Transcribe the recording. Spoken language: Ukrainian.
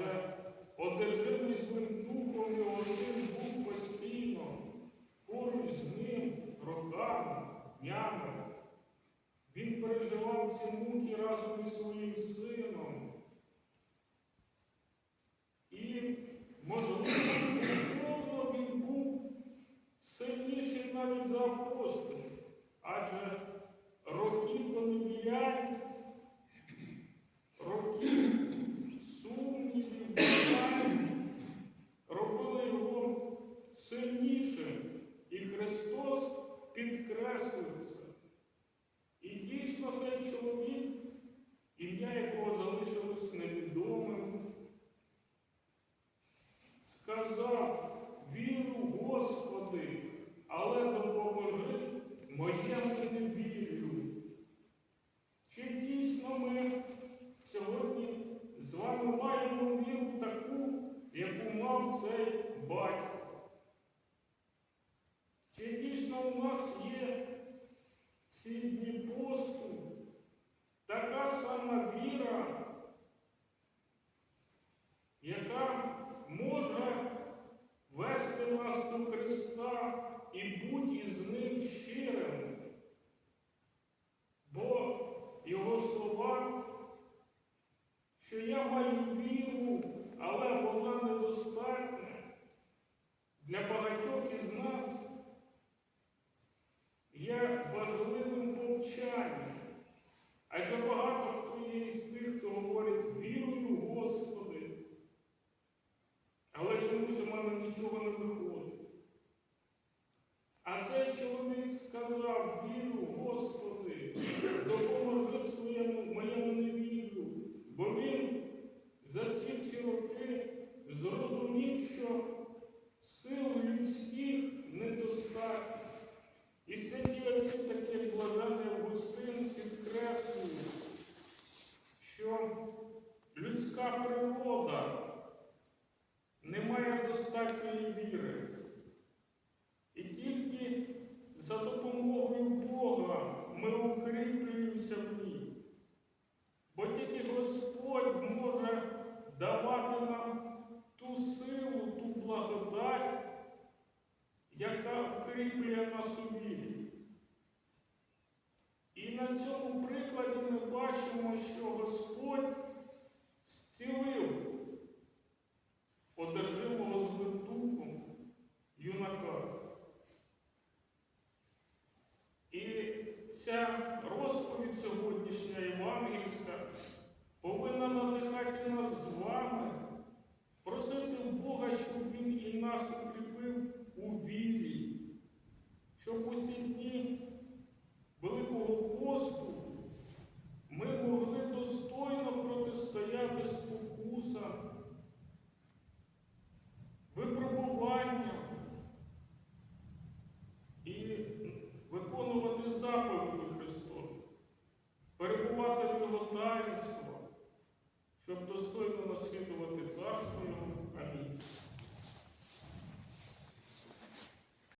адже одержимий злим духом і один був постійно поруч з ним роками, днями. Він переживав ці муки разом із своїм сином. І, можливо, він був сильніший навіть за апостолів, адже ім'я якого залишилось невідомим, сказав, віру, Господи, але допоможи моєму невір'ю. Чи дійсно ми сьогодні з вами маємо віру таку, яку мав цей батько? Чи дійсно у нас є ці дні до Христа і бути із Ним щирим? Бо Його слова, що я маю віру, але вона недостатня для багатьох із нас є важливим повчанням. Адже багато хто є із тих, хто говорить вірую, Господи. Але чомусь у мене нічого не виходить. А цей чоловік сказав, віру, Господи, допоможи своєму моєму невірю, бо він за ці всі роки зрозумів, що сил людських недостатньо. І такі як блажений Августин підкреслює, що людська природа не має достатньої віри. І тільки за допомогою Бога ми укріплюємося в ній. Бо тільки Господь може давати нам ту силу, ту благодать, яка укріплює нас у вірі. І на цьому прикладі ми бачимо, що Господь зцілив одержимого злим духом юнака. І ця розповідь сьогоднішня євангельська повинна надихати нас з вами, просити Бога, щоб Він і нас укріпив у вірі, щоб у ці дні посту ми могли достойно протистояти спокусам, випробуванням і виконувати заповіді Христові, перебувати в Його таїнства, щоб достойно наслідувати царство Його. Амінь.